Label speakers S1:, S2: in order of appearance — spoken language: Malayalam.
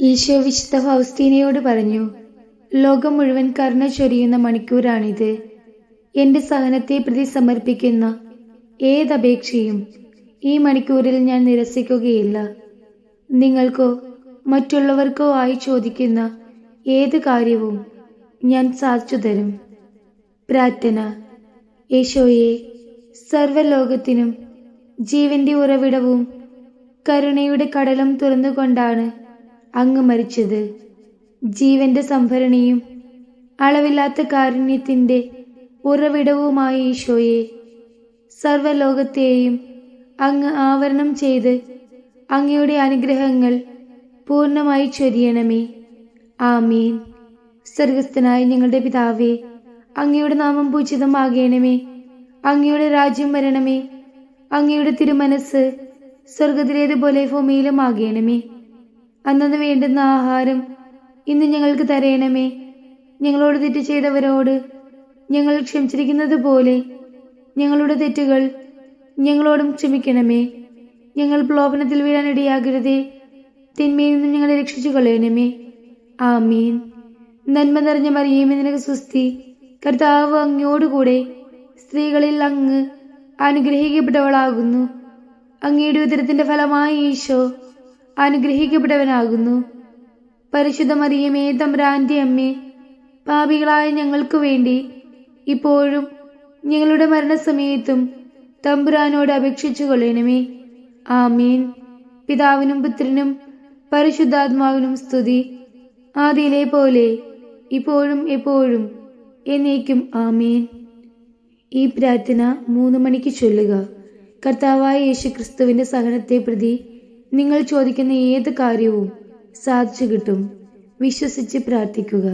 S1: ഈശോ വിശുദ്ധ ഫൗസ്തീനയോട് പറഞ്ഞു ലോകം മുഴുവൻ കരുണ ചൊരിയുന്ന മണിക്കൂറാണിത്. എന്റെ സഹനത്തെ പ്രതി സമർപ്പിക്കുന്ന ഏതപേക്ഷയും ഈ മണിക്കൂറിൽ ഞാൻ നിരസിക്കുകയില്ല. നിങ്ങൾക്കോ മറ്റുള്ളവർക്കോ ആയി ചോദിക്കുന്ന ഏത് കാര്യവും ഞാൻ സാധിച്ചു തരും. പ്രാർത്ഥന. യേശോയെ സർവലോകത്തിനും ജീവന്റെ ഉറവിടവും കരുണയുടെ കടലും തുറന്നുകൊണ്ടാണ് അങ്ങ് മരിച്ചത്. ജീവന്റെ സംഭരണിയും അളവില്ലാത്ത കാരുണ്യത്തിന്റെ ഉറവിടവുമായ ഈശോയെ സർവലോകത്തെയും അങ്ങ് ആവരണം ചെയ്ത് അങ്ങയുടെ അനുഗ്രഹങ്ങൾ പൂർണമായി ചൊരിയണമേ. ആമീൻ. സ്വർഗസ്ഥനായ ഞങ്ങളുടെ പിതാവേ അങ്ങയുടെ നാമം പൂജിതമാകേണമേ. അങ്ങയുടെ രാജ്യം വരണമേ. അങ്ങയുടെ തിരുമനസ് സ്വർഗത്തിലേതുപോലെ ഭൂമിയിലും ആകണമേ. അന്നു വേണ്ടുന്ന ആഹാരം ഇന്ന് ഞങ്ങൾക്ക് തരയണമേ ഞങ്ങളോട് തെറ്റ് ചെയ്തവരോട് ഞങ്ങൾ ക്ഷമിച്ചിരിക്കുന്നത് പോലെ ഞങ്ങളുടെ തെറ്റുകൾ ഞങ്ങളോടും ക്ഷമിക്കണമേ. ഞങ്ങൾ പ്രലോഭനത്തിൽ വീഴാൻ ഇടയാകരുതേ. തിന്മയിൽ നിന്നും ഞങ്ങളെ രക്ഷിച്ചു കളയണമേ ആമീൻ. നന്മ നിറഞ്ഞ മറിയമേ നിനക്ക് സുസ്തി കർത്താവ് അങ്ങയോടുകൂടെ സ്ത്രീകളിൽ അങ്ങ് അനുഗ്രഹിക്കപ്പെട്ടവളാകുന്നു. അങ്ങയുടെ ഉദരത്തിന്റെ ഫലമായി ഈശോ അനുഗ്രഹിക്കപ്പെട്ടവനാകുന്നു. പരിശുദ്ധ മറിയമേ തമ്പ്രാന്റെ അമ്മേ പാപികളായ ഞങ്ങൾക്ക് വേണ്ടി ഇപ്പോഴും ഞങ്ങളുടെ മരണസമയത്തും തമ്പുരാനോട് അപേക്ഷിച്ചു കൊള്ളണമേ. ആമീൻ. പിതാവിനും പുത്രനും പരിശുദ്ധാത്മാവിനും സ്തുതി. ആദിയിലെ പോലെ ഇപ്പോഴും എപ്പോഴും എന്നേക്കും ആമീൻ. ഈ പ്രാർത്ഥന മൂന്ന് മണിക്ക് ചൊല്ലുക. കർത്താവായ യേശു ക്രിസ്തുവിന്റെ സഹനത്തെ പ്രതി നിങ്ങൾ ചോദിക്കുന്ന ഏത് കാര്യവും സാധിച്ചു കിട്ടും. വിശ്വസിച്ച് പ്രാർത്ഥിക്കുക.